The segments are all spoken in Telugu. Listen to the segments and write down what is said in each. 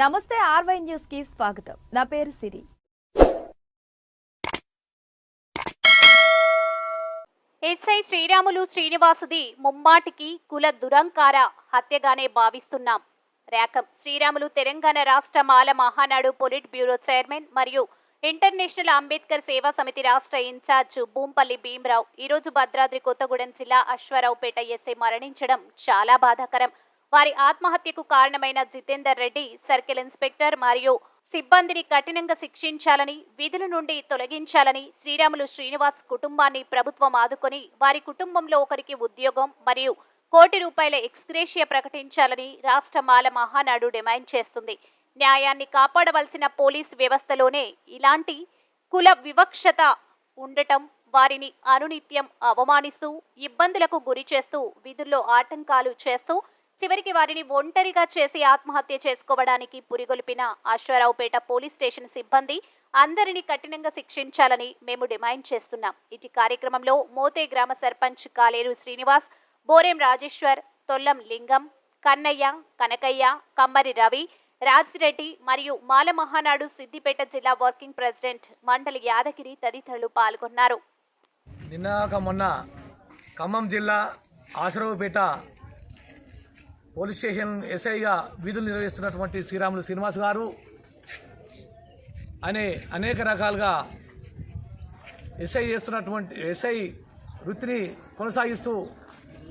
నమస్తే ఆర్వై న్యూస్కి స్వాగతం. నా పేరు సిరి. ఎస్ఐ శ్రీరాములు శ్రీనివాసుది ముమ్మాటికి కుల దురంకార హత్యగానే భావిస్తున్నాం. రేకం శ్రీరాములు తెలంగాణ రాష్ట్ర Mala Mahanadu polit bureau chairman మరియు ఇంటర్నేషనల్ అంబేద్కర్ సేవా సమితి రాష్ట్ర ఇన్ఛార్జ్ భూంపల్లి భీమరావు ఈరోజు భద్రాద్రి కొత్తగూడెం జిల్లా అశ్వారావుపేట ఎస్ఐ మరణించడం చాలా బాధాకరం. వారి ఆత్మహత్యకు కారణమైన జితేందర్ రెడ్డి సర్కిల్ ఇన్స్పెక్టర్ మరియు సిబ్బందిని కఠినంగా శిక్షించాలని విధుల నుండి తొలగించాలని శ్రీరాములు శ్రీనివాస్ కుటుంబాన్ని ప్రభుత్వం ఆదుకొని వారి కుటుంబంలో ఒకరికి ఉద్యోగం మరియు కోటి రూపాయల ఎక్స్గ్రేషియా ప్రకటించాలని రాష్ట్ర మాల మహానాడు డిమాండ్ చేస్తుంది. న్యాయాన్ని కాపాడవలసిన పోలీస్ వ్యవస్థలోనే ఇలాంటి కుల వివక్షత ఉండటం వారిని అనునిత్యం అవమానిస్తూ ఇబ్బందులకు గురి చేస్తూ విధుల్లో ఆటంకాలు చేస్తూ చివరికి వారిని ఒంటరిగా చేసి ఆత్మహత్య చేసుకోవడానికి పురిగొల్పిన అశ్వారావుపేట పోలీస్ స్టేషన్ సిబ్బంది అందరినీ కఠినంగా శిక్షించాలని మేము డిమాండ్ చేస్తున్నాం. ఇటు కార్యక్రమంలో మోతే గ్రామ సర్పంచ్ కాలేరు శ్రీనివాస్ బోరెం రాజేశ్వర్ తొల్లం లింగం కన్నయ్య కనకయ్య కమ్మరి రవి రాజిరెడ్డి మరియు మాల మహానాడు సిద్దిపేట జిల్లా వర్కింగ్ ప్రెసిడెంట్ మండలి యాదగిరి తదితరులు పాల్గొన్నారు. నిన్న మొన్న ఖమ్మం జిల్లా ఆశ్రవపేట పోలీస్ స్టేషన్ ఎస్ఐగా విధులు నిర్వహిస్తున్నటువంటి శ్రీరాములు శ్రీనివాస్ గారు అనే అనేక రకాలుగా ఎస్ఐ చేస్తున్నటువంటి ఎస్ఐ వృత్తిని కొనసాగిస్తూ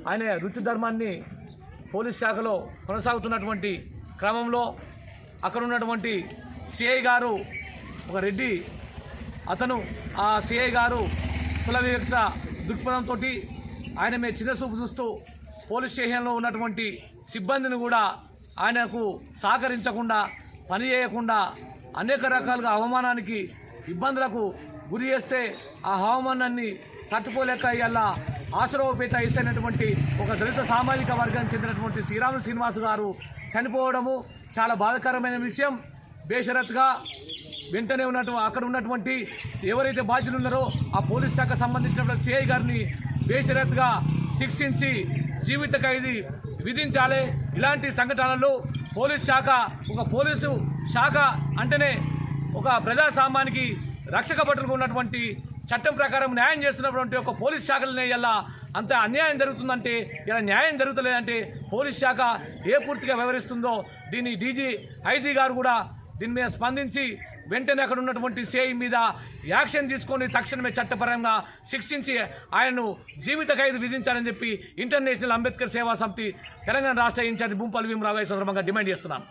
ఆయన వృత్తి ధర్మాన్ని పోలీస్ శాఖలో కొనసాగుతున్నటువంటి క్రమంలో అక్కడ ఉన్నటువంటి సిఐ గారు ఒక రెడ్డి అతను ఆ సిఐ గారు కుల వివక్ష దృక్పథంతో ఆయన మీద చిన్న చూపు చూస్తూ పోలీస్ స్టేషన్లో ఉన్నటువంటి సిబ్బందిని కూడా ఆయనకు సహకరించకుండా పని చేయకుండా అనేక రకాలుగా అవమానానికి ఇబ్బందులకు గురి చేస్తే ఆ అవమానాన్ని తట్టుకోలేక ఇవాళ ఆశ్రవపేట ఇస్తైనటువంటి ఒక దళిత సామాజిక వర్గానికి చెందినటువంటి శ్రీరాములు శ్రీనివాస్ గారు చనిపోవడము చాలా బాధాకరమైన విషయం. బేషరత్గా వెంటనే ఉన్నట్టు అక్కడ ఉన్నటువంటి ఎవరైతే బాధ్యులు ఉన్నారో ఆ పోలీస్ శాఖ సంబంధించినటువంటి సిఐ గారిని బేషరత్గా శిక్షించి జీవిత ఖైదీ విధించాలి. ఇలాంటి సంఘటనలు పోలీస్ శాఖ ఒక పోలీసు శాఖ అంటేనే ఒక ప్రజాసామానికి రక్షక భటులుగా ఉన్నటువంటి చట్టం ప్రకారం న్యాయం చేస్తున్నటువంటి ఒక పోలీస్ శాఖలనే ఇలా అంత అన్యాయం జరుగుతుందంటే ఇలా న్యాయం జరుగుతలేదంటే పోలీస్ శాఖ ఏ పూర్తిగా వ్యవహరిస్తుందో దీన్ని డీజీ ఐజీ గారు కూడా దీని మీద స్పందించి వెంటనే అక్కడ ఉన్నటువంటి సిఐ మీద యాక్షన్ తీసుకొని తక్షణమే చట్టపరంగా శిక్షించి ఆయనను జీవిత ఖైదు విధించాలని చెప్పి ఇంటర్నేషనల్ అంబేద్కర్ సేవా సమితి తెలంగాణ రాష్ట్ర ఇన్ఛార్జ్ భూంపల్లి భీమరావు సందర్భంగా డిమాండ్ చేస్తున్నాం.